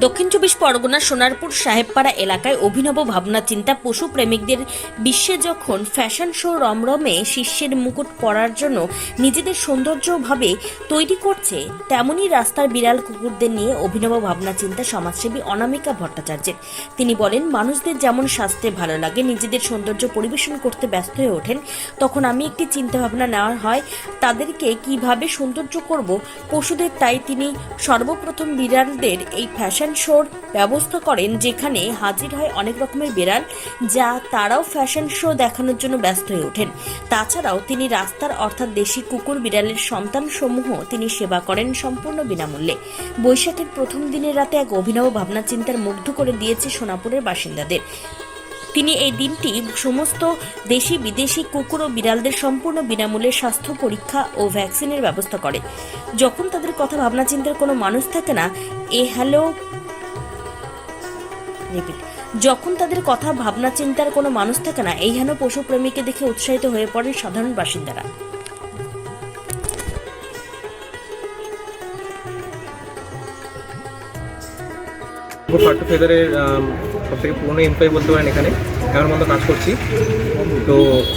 দক্ষিণ চব্বিশ পরগনার সোনারপুর সাহেবপাড়া এলাকায় অভিনব ভাবনা চিন্তা পশু প্রেমিকদের বিশ্বে যখন ফ্যাশন শো রমরমে শিষ্যের মুকুট পরার জন্য নিজেদের সৌন্দর্যভাবে তৈরি করছে, তেমনই রাস্তার বিড়াল কুকুরদের নিয়ে অভিনব ভাবনা চিন্তা সমাজসেবী অনামিকা ভট্টাচার্যের। তিনি বলেন, মানুষদের যেমন স্বাস্থ্যে ভালো লাগে, নিজেদের সৌন্দর্য পরিবেশন করতে ব্যস্ত হয়ে ওঠেন। তখন আমি একটি চিন্তাভাবনা নেওয়া হয়, তাদেরকে কীভাবে সৌন্দর্য করব? পশুদের তাই তিনি সর্বপ্রথম বিড়ালদের এই ফ্যাশন শোর ব্যবস্থা করেন, যেখানে হাজির হয় অনেক রকমের বিড়াল, যা তারাও ফ্যাশন শো দেখানোর জন্য ব্যস্ত হয়ে ওঠেন। তাছাড়াও তিনি রাস্তার, অর্থাৎ দেশি কুকুর বিড়ালের সন্তান সমূহ তিনি সেবা করেন সম্পূর্ণ বিনামূল্যে। বৈশাখের প্রথম দিনের রাতে এক অভিনব ভাবনা চিন্তার মুগ্ধ করে দিয়েছে সোনাপুরের বাসিন্দাদের। তিনি এই দিনটি সমস্ত দেশি, বিদেশি কুকুর ও বিড়ালদের সম্পূর্ণ বিনামূল্যে স্বাস্থ্য পরীক্ষা ও ভ্যাকসিনের ব্যবস্থা করে। যখন তাদের কথা ভাবনা চিন্তার কোনো মানুষ থাকে না, এ হ্যালো রিপিট যখন তাদের কথা, ভাবনা, চিন্তার কোনো মানুষ থাকে না, এই হেন পশু প্রেমীকে দেখে উৎসাহিত হয়ে পড়েন সাধারণ বাসিন্দারা। ফাটু ফেদারের সব থেকে পুরনো এমপ্লয়ি বলতে পারেন এখানে এগারো মতো কাজ করছি। তো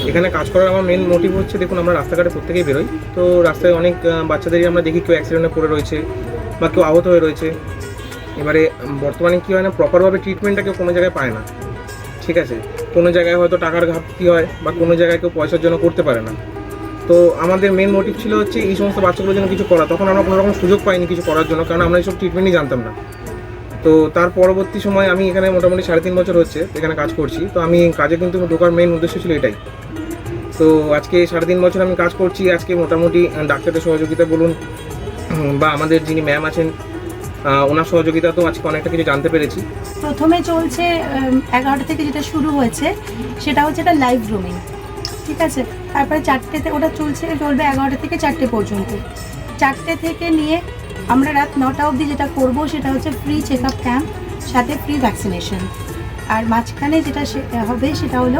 এখানে কাজ করার আমার মেন মোটিভ হচ্ছে, দেখুন আমরা রাস্তাঘাটে প্রত্যেকেই বেরোই। তো রাস্তায় অনেক বাচ্চাদেরই আমরা দেখি, কেউ অ্যাক্সিডেন্টে পড়ে রয়েছে বা কেউ আহত হয়ে রয়েছে। এবারে বর্তমানে কী হয় না প্রপারভাবে ট্রিটমেন্টটা কেউ কোনো জায়গায় পায় না। ঠিক আছে? কোনো জায়গায় হয়তো টাকার ঘাটতি হয় বা কোনো জায়গায় কেউ পয়সার জন্য করতে পারে না। তো আমাদের মেন মোটিভ ছিল হচ্ছে এই সমস্ত বাচ্চাগুলোর জন্য কিছু করা। তখন আমরা কোনো রকম সুযোগ পাইনি কিছু করার জন্য, কারণ আমরা এইসব ট্রিটমেন্টই জানতাম না। তো তার পরবর্তী সময় আমি এখানে মোটামুটি সাড়ে তিন বছর হচ্ছে এখানে কাজ করছি। তো আমি কাজে কিন্তু ঢোকার মেন উদ্দেশ্য ছিল এটাই। তো আজকে সাড়ে তিন বছর আমি কাজ করছি। আজকে মোটামুটি ডাক্তারের সহযোগিতা বলুন বা আমাদের যিনি ম্যাম আছেন ওনার সহযোগিতা তো আজকে অনেকটা কিছু জানতে পেরেছি। প্রথমে চলছে এগারোটা থেকে যেটা শুরু হয়েছে, সেটা হচ্ছে এটা লাইভ রুমিং ঠিক আছে? তারপরে চারটেতে, ওটা চলছে, চলবে এগারোটা থেকে চারটে পর্যন্ত। চারটে থেকে নিয়ে আমরা রাত নটা অবধি যেটা করব, সেটা হচ্ছে ফ্রি চেক আপ ক্যাম্প সাথে ফ্রি ভ্যাকসিনেশন আর মাঝখানে যেটা হবে, সেটা হলো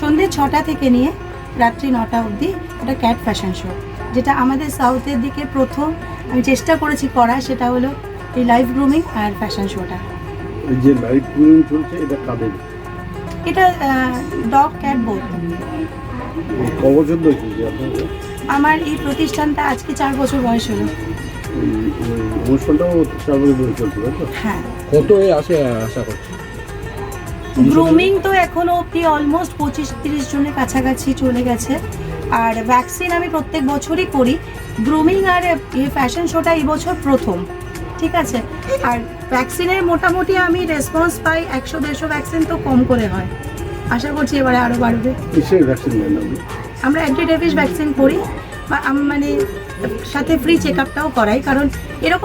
সন্ধ্যে ছটা থেকে নিয়ে রাত্রি নটা অবধি ওটা ক্যাট ফ্যাশন শো যেটা আমাদের সাউথের দিকে প্রথম, আমি চেষ্টা করেছি করা, সেটা হলো এই লাইভ গ্রুমিং আর ফ্যাশন শোটা এই যে লাইট গ্রুমিং চলছে এটা কাদের? এটা ডগ ক্যাট বোথ আমার এই প্রতিষ্ঠানটা আজকে চার বছর বয়স হলো। অনুষ্ঠানটাও চার বছর ধরে চলছে হ্যাঁ। কত আসে আশা করছি? গ্রুমিং তো এখনও অবধি অলমোস্ট পঁচিশ তিরিশ জনের কাছাকাছি চলে গেছে। আর ভ্যাকসিন আমি প্রত্যেক বছরই করি। গ্রুমিং আর এই ফ্যাশন শোটা এই বছর প্রথম। ঠিক আছে? আর ভ্যাকসিনের মোটামুটি আমি রেসপন্স পাই একশো দেড়শো ভ্যাকসিন তো কম করে হয়। আশা করছি এবারে আরও বাড়বে। আমরা অ্যান্টিডেভিস ভ্যাকসিন করি বা মানে সাথে ফ্রি চেক আপটাও করাই কারণ এরকম